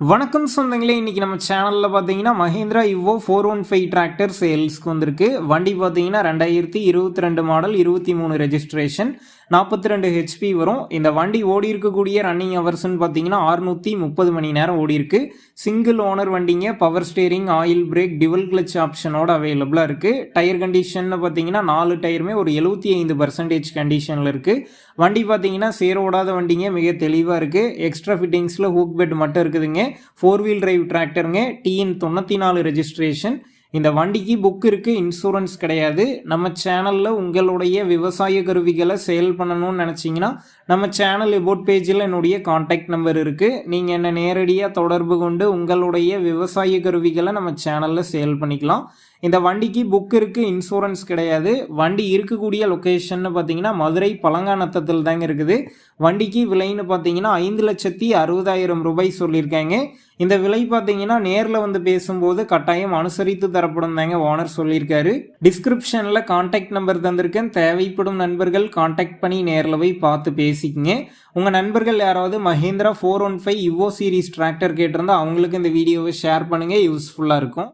வணக்கம் சொந்தங்களே இன்றைக்கி நம்ம சேனலில் பார்த்தீங்கன்னா Mahindra இவ்வோ four one five tractor சேல்ஸ்க்கு வந்திருக்கு. வண்டி பார்த்தீங்கன்னா ரெண்டாயிரத்தி இருபத்தி ரெண்டு மாடல் இருபத்தி மூணு ரெஜிஸ்ட்ரேஷன் நாற்பத்தி ரெண்டு ஹெச்பி வரும். இந்த வண்டி ஓடி இருக்கக்கூடிய ரன்னிங் ஹவர்ஸ்னு பார்த்தீங்கன்னா அறுநூற்றி முப்பது மணி நேரம் ஓடி இருக்கு. சிங்கிள் ஓனர் வண்டிங்க power steering oil brake dual clutch ஆப்ஷனோட அவைலபிளாக இருக்குது டயர் கண்டிஷன் பார்த்தீங்கன்னா நாலு டயருமே ஒரு எழுபத்தி ஐந்து பர்சன்டேஜ் கண்டிஷனில் இருக்குது வண்டி பார்த்தீங்கன்னா சேரோடாத வண்டிங்க மிக தெளிவாக இருக்குது எக்ஸ்ட்ரா ஃபிட்டிங்ஸில் ஹூக் பெட் மட்டும் இருக்குதுங்க. ஃபோர் வீல் டிரைவ் டிராக்டருங்க டிஎன் தொண்ணூற்றி நாலு ரெஜிஸ்ட்ரேஷன் இந்த வண்டிக்கு புக் இருக்குது இன்சூரன்ஸ் கிடையாது. நம்ம சேனலில் உங்களுடைய விவசாய கருவிகளை சேல் பண்ணணும்னு நினச்சிங்கன்னா நம்ம சேனல் எபோட் பேஜில் என்னுடைய காண்டாக்ட் நம்பர் இருக்குது நீங்கள் என்னை நேரடியாக தொடர்பு கொண்டு உங்களுடைய விவசாய கருவிகளை நம்ம சேனலில் சேல் பண்ணிக்கலாம். இந்த வண்டிக்கு புக் இருக்குது இன்சூரன்ஸ் கிடையாது. வண்டி இருக்கக்கூடிய லொக்கேஷன் பார்த்தீங்கன்னா மதுரை பழங்காநத்தத்தில் தாங்க இருக்குது. வண்டிக்கு விலைன்னு பார்த்தீங்கன்னா ஐந்து லட்சத்தி அறுபதாயிரம் ரூபாய் சொல்லியிருக்காங்க. இந்த விலை பார்த்தீங்கன்னா நேரில் வந்து பேசும்போது கட்டாயம் அனுசரித்து தரப்படும் தாங்க ஓனர் சொல்லியிருக்காரு. டிஸ்கிரிப்ஷனில் காண்டாக்ட் நம்பர் தந்திருக்கேன். தேவைப்படும் நண்பர்கள் காண்டாக்ட் பண்ணி நேரில் போய் பார்த்து பேசிக்கங்க. உங்கள் நண்பர்கள் யாராவது மஹேந்திரா ஃபோர் ஒன் ஃபைவ் இவ்வோ சீரிஸ் டிராக்டர் கேட்டிருந்தா அவங்களுக்கு இந்த வீடியோவை ஷேர் பண்ணுங்கள் யூஸ்ஃபுல்லாக இருக்கும்.